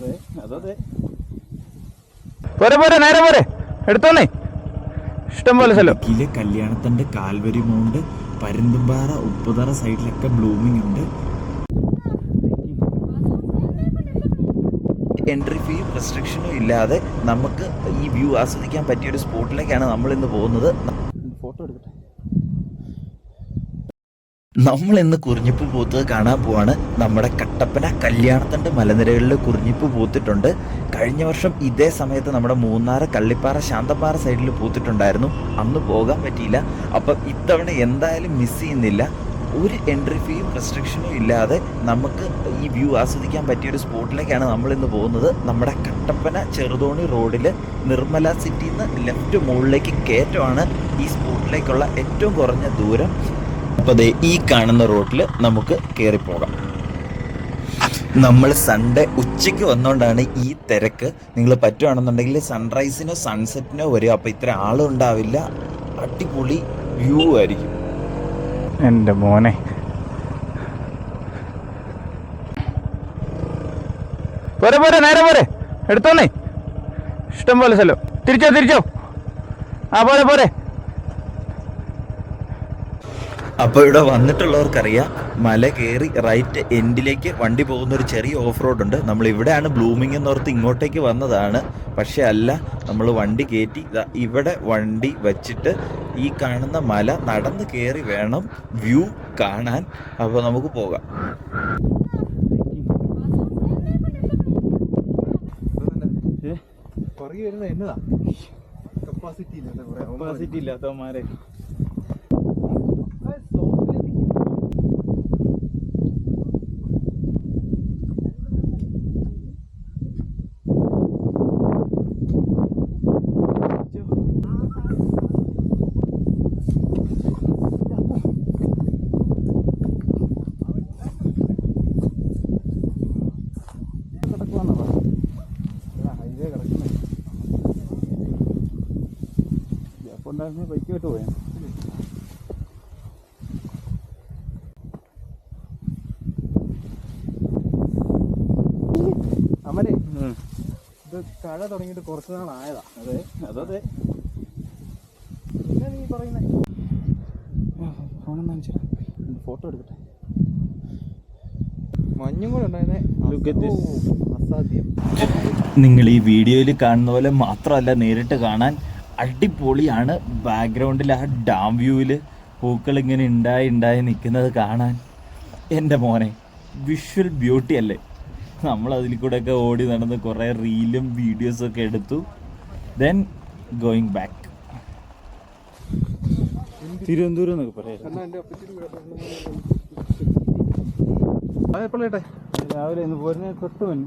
അതെ അതെ പോരെ പോരെ നേരെ പോരെ. എടുത്തോന്നേ. ഇഷ്ടം പോലെ സ്ഥലം. ഇതിലെ കല്യാണത്തണ്ട് കാൽവരി മൗണ്ട് പരുന്തുംപാറ ഉപ്പുതറ സൈഡിലൊക്കെ ബ്ലൂമിംഗ് ഉണ്ട്. എൻട്രി ഫീ റെസ്ട്രിക്ഷനും ഇല്ലാതെ നമുക്ക് ഈ വ്യൂ ആസ്വദിക്കാൻ പറ്റിയ ഒരു സ്പോട്ടിലേക്കാണ് നമ്മൾ ഇന്ന് പോകുന്നത് ഫോട്ടോ എടുക്കട്ടെ നമ്മൾ ഇന്ന് കുറിഞ്ഞിപ്പ് പൂത്തത് കാണാൻ പോവാണ്. നമ്മുടെ കട്ടപ്പന കല്യാണത്തിന്റെ മലനിരകളിൽ കുറിഞ്ഞിപ്പ് പൂത്തിട്ടുണ്ട്. കഴിഞ്ഞ വർഷം ഇതേ സമയത്ത് നമ്മുടെ മൂന്നാറ് കള്ളിപ്പാറ ശാന്തപ്പാറ സൈഡിൽ പൂത്തിട്ടുണ്ടായിരുന്നു. അന്ന് പോകാൻ പറ്റിയില്ല. അപ്പം ഇത്തവണ എന്തായാലും മിസ് ചെയ്യുന്നില്ല. ഒരു എൻട്രി ഫീയും റെസ്ട്രിക്ഷനും ഇല്ലാതെ നമുക്ക് ഈ വ്യൂ ആസ്വദിക്കാൻ പറ്റിയ ഒരു സ്പോട്ടിലേക്കാണ് നമ്മൾ ഇന്ന് പോകുന്നത്. നമ്മുടെ കട്ടപ്പന ചെറുതോണി റോഡിൽ നിർമ്മല സിറ്റിയിൽ നിന്ന് ലെഫ്റ്റ് മുകളിലേക്ക് കയറ്റമാണ് ഈ സ്പോട്ടിലേക്കുള്ള ഏറ്റവും കുറഞ്ഞ ദൂരം. അപ്പോൾ അതെ ഈ കാണുന്ന റോഡിൽ നമുക്ക് കയറിപ്പോകാം നമ്മൾ സൺഡേ ഉച്ചയ്ക്ക് വന്നുകൊണ്ടാണ് ഈ തിരക്ക്. നിങ്ങൾ പറ്റുവാണെന്നുണ്ടെങ്കിൽ സൺറൈസിനോ സൺസെറ്റിനോ വരും അപ്പോൾ ഇത്ര ആളും ഉണ്ടാവില്ല അടിപൊളി വ്യൂ ആയിരിക്കും. എന്റെ മോനെ. പോരെ പോരെ നേരെ പോരെ. എടുത്തോന്നേ. ഇഷ്ടം പോലെ സ്ഥലം. തിരിച്ചോ തിരിച്ചോ. ആ പോരെ പോരെ. അപ്പോൾ ഇവിടെ വന്നിട്ടുള്ളവർക്കറിയാം മല കയറി റൈറ്റ് എൻഡിലേക്ക് വണ്ടി പോകുന്ന ഒരു ചെറിയ ഓഫ് റോഡ് ഉണ്ട്. നമ്മൾ ഇവിടെയാണ് ബ്ലൂമിംഗ് എന്നോർത്ത് ഇങ്ങോട്ടേക്ക് വന്നതാണ്. പക്ഷേ അല്ല നമ്മൾ വണ്ടി കയറ്റി ഇവിടെ വണ്ടി വച്ചിട്ട് ഈ കാണുന്ന മല നടന്ന് കയറി വേണം വ്യൂ കാണാൻ. അപ്പോൾ നമുക്ക് പോകാം. കപ്പാസിറ്റി ഇല്ല കപ്പാസിറ്റി ഇല്ലാത്തവന്മാരെ. അപ്പോൾ ഉണ്ടായിരുന്ന ബൈക്ക് വിട്ട് പോയാ അമലേ ഇത് കഴ തുടങ്ങിയിട്ട് കുറച്ച് നാളായതാ അതെ അതെ പിന്നെ നീ പറയുന്നേ കാണിച്ചു ഫോട്ടോ എടുക്കട്ടെ മഞ്ഞും കൂടെ ഉണ്ടായിരുന്നേ അസാധ്യം നിങ്ങൾ ഈ വീഡിയോയിൽ കാണുന്ന പോലെ മാത്രമല്ല നേരിട്ട് കാണാൻ അടിപൊളിയാണ് ബാക്ക്ഗ്രൗണ്ടിൽ ആ ഡാം വ്യൂവിൽ പൂക്കൾ ഇങ്ങനെ ഉണ്ടായി ഉണ്ടായി നിൽക്കുന്നത് കാണാൻ. എന്റെ മോനെ വിഷ്വൽ ബ്യൂട്ടി അല്ലേ? നമ്മൾ അതിൽ കൂടെയൊക്കെ ഓടി നടന്ന് കുറേ റീലും വീഡിയോസും ഒക്കെ എടുത്തു. ദെൻ ഗോയിങ് ബാക്ക് തിരുവനന്തപുരം എന്നൊക്കെ പറയാം അതെപ്പോഴേട്ടെ രാവിലെ ഇന്ന് പോരുന്ന തൊട്ടുവൻ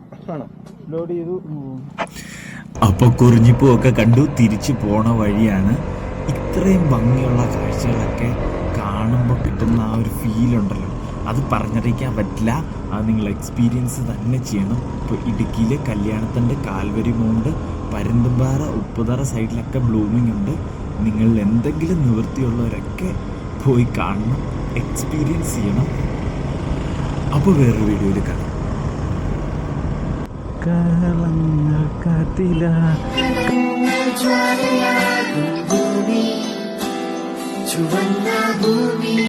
ലോഡ് ചെയ്തു അപ്പോൾ കുറിഞ്ഞിപ്പൂ ഒക്കെ കണ്ടു. തിരിച്ചു പോണ വഴിയാണ്. ഇത്രയും ഭംഗിയുള്ള കാഴ്ചകളൊക്കെ കാണുമ്പോൾ കിട്ടുന്ന ആ ഒരു ഫീൽ ഉണ്ടല്ലോ. അത് പറഞ്ഞറിയിക്കാൻ പറ്റില്ല. അത് നിങ്ങൾ എക്സ്പീരിയൻസ് തന്നെ ചെയ്യണം. ഇപ്പോൾ ഇടുക്കിയിലെ കല്യാണത്തിന്റെ കാൽവരി മൗണ്ട് പരുന്തുംപാറ ഉപ്പുതറ സൈഡിലൊക്കെ ബ്ലൂമിംഗ് ഉണ്ട്. നിങ്ങൾ എന്തെങ്കിലും നിവൃത്തിയുള്ളവരൊക്കെ പോയി കാണണം എക്സ്പീരിയൻസ് ചെയ്യണം. അപ്പോൾ വേറൊരു വീഡിയോയിൽ കാണാം. കളങ്ങൾ കാത്തില. ചുവന്ന ഭൂമി.